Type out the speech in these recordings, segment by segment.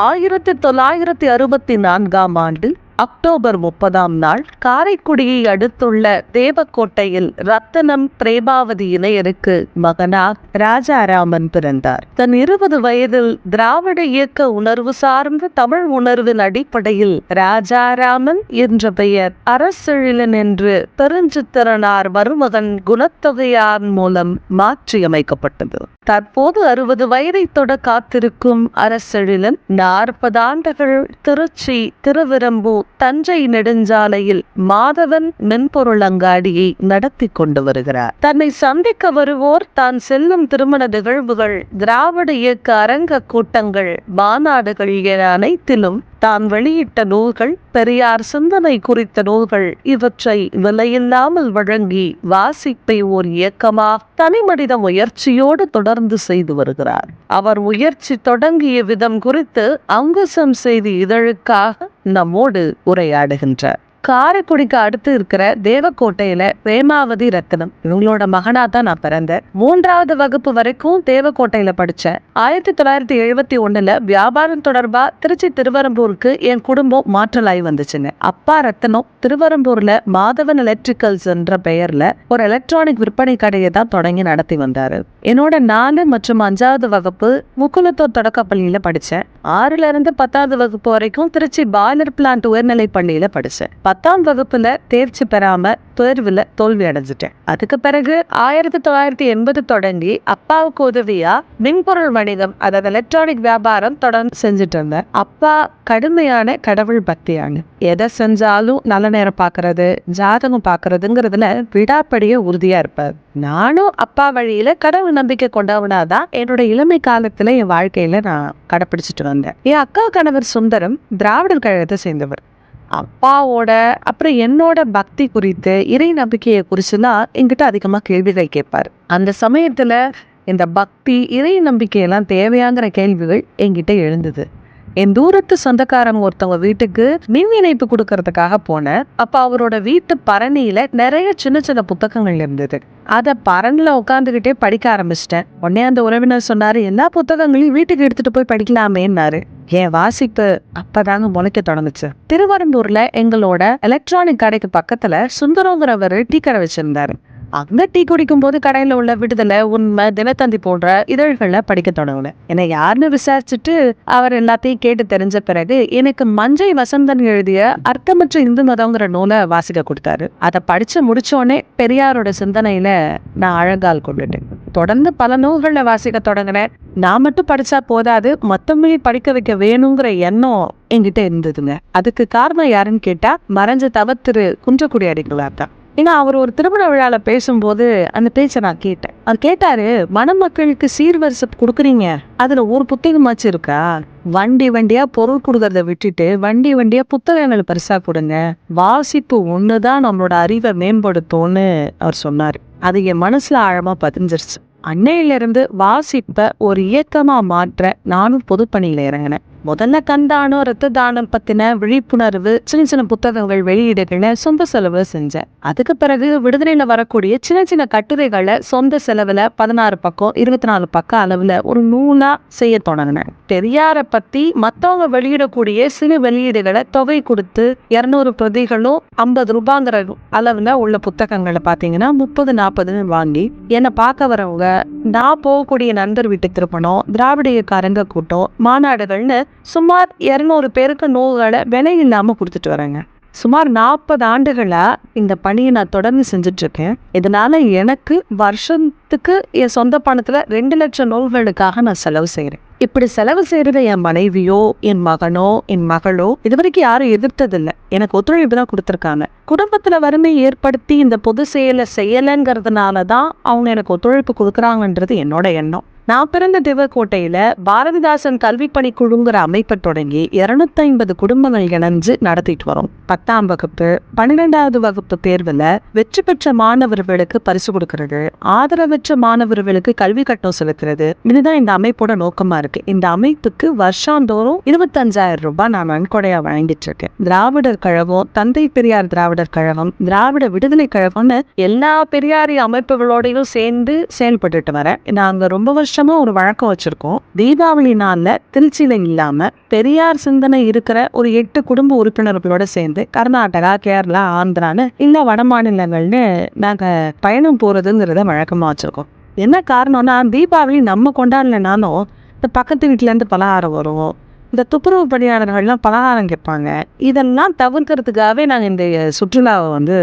ஆயிரத்தி தொள்ளாயிரத்தி அறுபத்தி நான்காம் ஆண்டு அக்டோபர் முப்பதாம் நாள் காரைக்குடியை அடுத்துள்ள தேவக்கோட்டையில் ரத்தனம் பிரேமாவதி இணையருக்கு மகனாக ராஜாராமன் பிறந்தார். தன் இருபது வயதில் திராவிட இயக்க உணர்வு சார்ந்த தமிழ் உணர்வின் அடிப்படையில் ராஜாராமன் என்ற பெயர் அரசெழிலன் என்று பெருஞ்சித்திரனார் மருமகன் குணத்தொகையார் மூலம் மாற்றியமைக்கப்பட்டது. தற்போது அறுபது வயதை தொட காத்திருக்கும் அரசெழிலன் நாற்பது ஆண்டுகள் திருச்சி திருவிரம்பூர் தஞ்சை நெடுஞ்சாலையில் மாதவன் மென்பொருள் அங்காடியை நடத்தி கொண்டு வருகிறார். தன்னை சந்திக்க வருவோர் தான் செல்லும் திருமண நிகழ்வுகள் திராவிட இயக்க அரங்க கூட்டங்கள் மாநாடுகள் என அனைத்திலும் தான் வெளியிட்ட நூல்கள் பெரியார் சிந்தனை குறித்த நூல்கள் இவற்றை விலையில்லாமல் வழங்கி வாசிப்பை ஓர் இயக்கமாக தனிமனித முயற்சியோடு தொடர்ந்து செய்து வருகிறார். அவர் முயற்சி தொடங்கிய விதம் குறித்து அங்குசம் செய்தி இதழுக்காக நம்மோடு உரையாடுகின்றார். காரைக்குடிக்கு அடுத்து இருக்கிற தேவக்கோட்டையில பிரேமாவதி ரத்னம் இவங்களோட மகனா தான் நான் பிறந்தேன். மூன்றாவது வகுப்பு வரைக்கும் தேவக்கோட்டையில படிச்சேன். ஆயிரத்தி தொள்ளாயிரத்தி எழுபத்தி ஒண்ணுல வியாபாரம் தொடர்பா திருச்சி திருவரம்பூருக்கு என் குடும்பம் மாற்றலாகி வந்துச்சுங்க. அப்பா ரத்னம் திருவரம்பூர்ல மாதவன் எலக்ட்ரிக்கல்ஸ் என்ற பெயர்ல ஒரு எலக்ட்ரானிக் விற்பனை கடையை தான் தொடங்கி நடத்தி வந்தாரு. என்னோட நாலு மற்றும் அஞ்சாவது வகுப்பு முக்குலத்தூர் தொடக்கப்பள்ளியில படிச்சேன். ஆறுல இருந்து பத்தாவது வகுப்பு வரைக்கும் திருச்சி பாய்லர் பிளான்ட் உயர்நிலை பள்ளியில் படித்தேன் பத்தாம் வகுப்பில் தேர்ச்சி பெறாமல் தேர்வில் தோல்வி அடைஞ்சிட்டேன். அதுக்கு பிறகு ஆயிரத்தி தொள்ளாயிரத்தி எண்பது தொடங்கி அப்பாவுக்கு உதவியா மின்பொருள் வணிகம் அதாவது எலக்ட்ரானிக் வியாபாரம் தொடர்ந்து செஞ்சுட்டு இருந்தேன். அப்பா கடுமையான கடவுள் பக்தியாங்க எதை செஞ்சாலும் நல்ல நேரம் பார்க்கறது ஜாதகம் பார்க்கறதுங்கிறதுல விடாப்படியே உறுதியா இருப்பார். நானும் அப்பா வழியில கடவுள் நம்பிக்கை கொண்டவனாதான் என்னோட இளமை காலத்துல என் வாழ்க்கையில நான் கடைப்பிடிச்சிட்டு வந்தேன். என் அக்கா கணவர் சுந்தரம் திராவிடர் கழகத்தை சேர்ந்தவர். அப்பாவோட அப்புறம் என்னோட பக்தி குறித்து இறை நம்பிக்கையை குறிச்சுலாம் என்கிட்ட அதிகமாக கேள்விகள் கேட்பார். அந்த சமயத்தில் இந்த பக்தி இறை நம்பிக்கையெல்லாம் தேவையாங்கிற கேள்விகள் என்கிட்ட எழுந்தது. என் தூரத்து சொந்தக்காரங்க ஒருத்தவங்க வீட்டுக்கு மின் இணைப்பு கொடுக்கறதுக்காக போனேன். அப்ப அவரோட வீட்டு பரணியில நிறைய சின்ன சின்ன புத்தகங்கள் இருந்தது. அதை பரன்ல உட்காந்துக்கிட்டே படிக்க ஆரம்பிச்சிட்டேன். உடனே அந்த உறவினர் சொன்னாரு எல்லா புத்தகங்களையும் வீட்டுக்கு எடுத்துட்டு போய் படிக்கலாமேன்னாரு. என் வாசிப்பு அப்பதாங்க முளைக்க தொடங்குச்சு. திருவரம்பூர்ல எங்களோட எலக்ட்ரானிக் கடைக்கு பக்கத்துல சுந்தரங்கிறவர் டீ கடை வச்சிருந்தாரு. அங்க டீ குடிக்கும் போது கடையில உள்ள விடுதலை உண்மை தினத்தந்தி போன்ற இதழ்களை படிக்க தொடங்கினேன். என்னை யாருன்னு விசாரிச்சுட்டு அவர் எல்லாத்தையும் கேட்டு தெரிஞ்ச பிறகு எனக்கு மஞ்சை வசந்தன் எழுதிய அர்த்தமற்ற இந்து மதங்கிற நூலை வாசிக்க கொடுத்தாரு. அதை படிச்சு முடிச்சோடனே பெரியாரோட சிந்தனையில நான் அழகால் கொண்டுட்டேன். தொடர்ந்து பல நூல்களை வாசிக்க தொடங்கினேன். நான் மட்டும் படிச்சா போதாது மொத்தமே படிக்க வைக்க வேணுங்கிற எண்ணம் என்கிட்ட இருந்ததுங்க. அதுக்கு காரணம் யாருன்னு கேட்டா மறைஞ்ச தவத்திரு குன்றக்குடி அடிகளார் தான் ஏன்னா அவர் ஒரு திருமண விழாவில் பேசும்போது அந்த பேச்சை நான் கேட்டேன். அவர் கேட்டாரு மணமக்களுக்கு சீர்வரிசை கொடுக்குறீங்க. அதுல ஒரு புத்தகமாச்சு இருக்கா? வண்டி வண்டியா பொருள் கொடுக்கறத விட்டுட்டு வண்டி வண்டியா புத்தகங்கள் பரிசா கொடுங்க. வாசிப்பு ஒண்ணுதான் நம்மளோட அறிவை மேம்படுத்தும்னு அவர் சொன்னாரு. அது என் மனசுல ஆழமா பதிஞ்சிருச்சு. அன்னையிலிருந்து வாசிப்பை ஒரு இயக்கமா மாற்ற நானும் பொதுப்பணியில இறங்கினேன். முதல்ல கண்தானம் ரத்த தானம் பத்தின விழிப்புணர்வு சின்ன சின்ன புத்தகங்கள் வெளியீடுகளை சொந்த செலவு செஞ்சேன் அதுக்கு பிறகு விடுதலையில வரக்கூடிய சின்ன சின்ன கட்டுரைகளை சொந்த செலவுல பதினாறு பக்கம் இருபத்தி நாலு பக்கம் அளவுல ஒரு நூலா செய்ய தொடங்கினேன். பெரியாரை பத்தி மத்தவங்க வெளியிடக்கூடிய சிறு வெளியீடுகளை தொகை கொடுத்து இருநூறு பிரதிகளும் ஐம்பது ரூபாங்கிற அளவுல உள்ள புத்தகங்களை பாத்தீங்கன்னா முப்பது நாற்பதுன்னு வாங்கி என்னை பார்க்க வரவங்க நான் போகக்கூடிய நண்பர் வீட்டு திருப்பணம் திராவிட கூட்டம் மாநாடுகள்னு சுமார் இரநூறு பேருக்கு நூல்களை விலை இல்லாம கொடுத்துட்டு வரேங்க சுமார் நாற்பது ஆண்டுகளா இந்த பணியை நான் தொடர்ந்து செஞ்சுட்டு இருக்கேன் இதனால எனக்கு வருஷத்துக்கு என் சொந்த பணத்துல ரெண்டு லட்சம் நூல்களுக்காக நான் செலவு செய்கிறேன் இப்படி செலவு செய்யறத என் மனைவியோ என் மகனோ என் மகளோ இது வரைக்கும் யாரும் எதிர்த்ததில்லை. எனக்கு ஒத்துழைப்பு தான் கொடுத்துருக்காங்க. குடும்பத்துல வறுமை ஏற்படுத்தி இந்த பொது செயலை செய்யலைங்கிறதுனால தான் அவங்க எனக்கு ஒத்துழைப்பு கொடுக்குறாங்கன்றது என்னோட எண்ணம். நான் பிறந்த திவக்கோட்டையில் பாரதிதாசன் கல்வி பணிக்குழுங்கிற அமைப்பை தொடங்கி இருநூத்தி ஐம்பது குடும்பங்கள் இணைஞ்சு நடத்திட்டு வரோம். பத்தாம் வகுப்பு பன்னிரெண்டாவது வகுப்பு தேர்வில் வெற்றி பெற்ற மாணவர்களுக்கு பரிசு கொடுக்கறது. ஆதரவற்ற மாணவர்களுக்கு கல்வி கட்டணம் செலுத்துறது. இதுதான் இந்த அமைப்போட நோக்கமா இருக்கு. இந்த அமைப்புக்கு வருஷாந்தோறும் இருபத்தஞ்சாயிரம் ரூபாய் நான் நன்கொடையா வழங்கிட்டு இருக்கேன். திராவிடர் கழகம் தந்தை பெரியார் திராவிடர் கழகம் திராவிட விடுதலை கழகம்னு எல்லா பெரியாரி அமைப்புகளோடையும் சேர்ந்து செயல்பட்டுட்டு வரேன். நாங்க ரொம்ப வருஷம் வருஷமா ஒரு வழக்கம் வச்சிருக்கோம். தீபாவளி நாளில் திருச்சியில இல்லாம பெரியார் சிந்தனை இருக்கிற ஒரு எட்டு குடும்ப உறுப்பினர்களோட சேர்ந்து கர்நாடகா கேரளா ஆந்திரான்னு இல்ல வட மாநிலங்கள்னு நாங்க பயணம் போறதுங்கிறத வழக்கமா வச்சிருக்கோம். என்ன காரணம்னா தீபாவளி நம்ம கொண்டாடலைனாலும் இந்த பக்கத்து வீட்டுல இருந்து பலகாரம் வரும். இந்த துப்புரவு பணியாளர்கள்லாம் பலகாரம் கேட்பாங்க. இதெல்லாம் தவிர்க்கிறதுக்காகவே நாங்கள் இந்த சுற்றுலாவை வந்து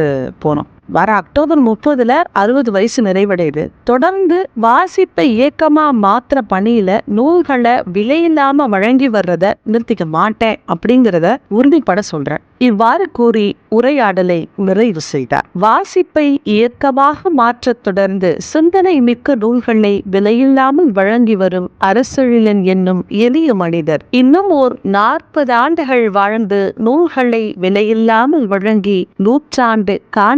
போனோம். வர அக்டோபர் முப்பதுல அறுபது வயசு நிறைவடையுது. தொடர்ந்து வாசிப்பை இயக்கமா மாத்திர பணியில நூல்களை விலையில்லாம வழங்கி வர்றத நிறுத்திக்க மாட்டேன் அப்படிங்கிறத உறுதிப்பட சொல்றேன். இவ்வாறு கூறி உரையாடலை நிறைவு செய்தார். வாசிப்பை இயக்கமாக மாற்றத் தொடர்ந்து சிந்தனை மிக்க நூல்களை விலையில்லாமல் வழங்கி வரும் அரசழிலன் என்னும் எளிய மனிதர் இன்னும் ஓர் நாற்பது ஆண்டுகள் வாழ்ந்து நூல்களை விலையில்லாமல் வழங்கி நூற்றாண்டு காண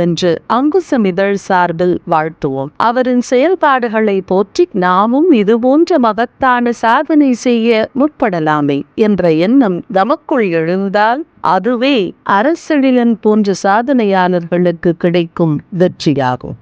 வேண்டுமென்று அங்குசம் இதழ் சார்பில் வாழ்த்துவோம். அவரின் செயல்பாடுகளை போற்றி நாமும் இதுபோன்ற மகத்தான சாதனை செய்ய முற்படலாமே என்ற எண்ணம் நமக்குள் எழுந்தால் அதுவே அரசெழிலன் போன்ற சாதனையாளர்களுக்கு கிடைக்கும் வெற்றியாகும்.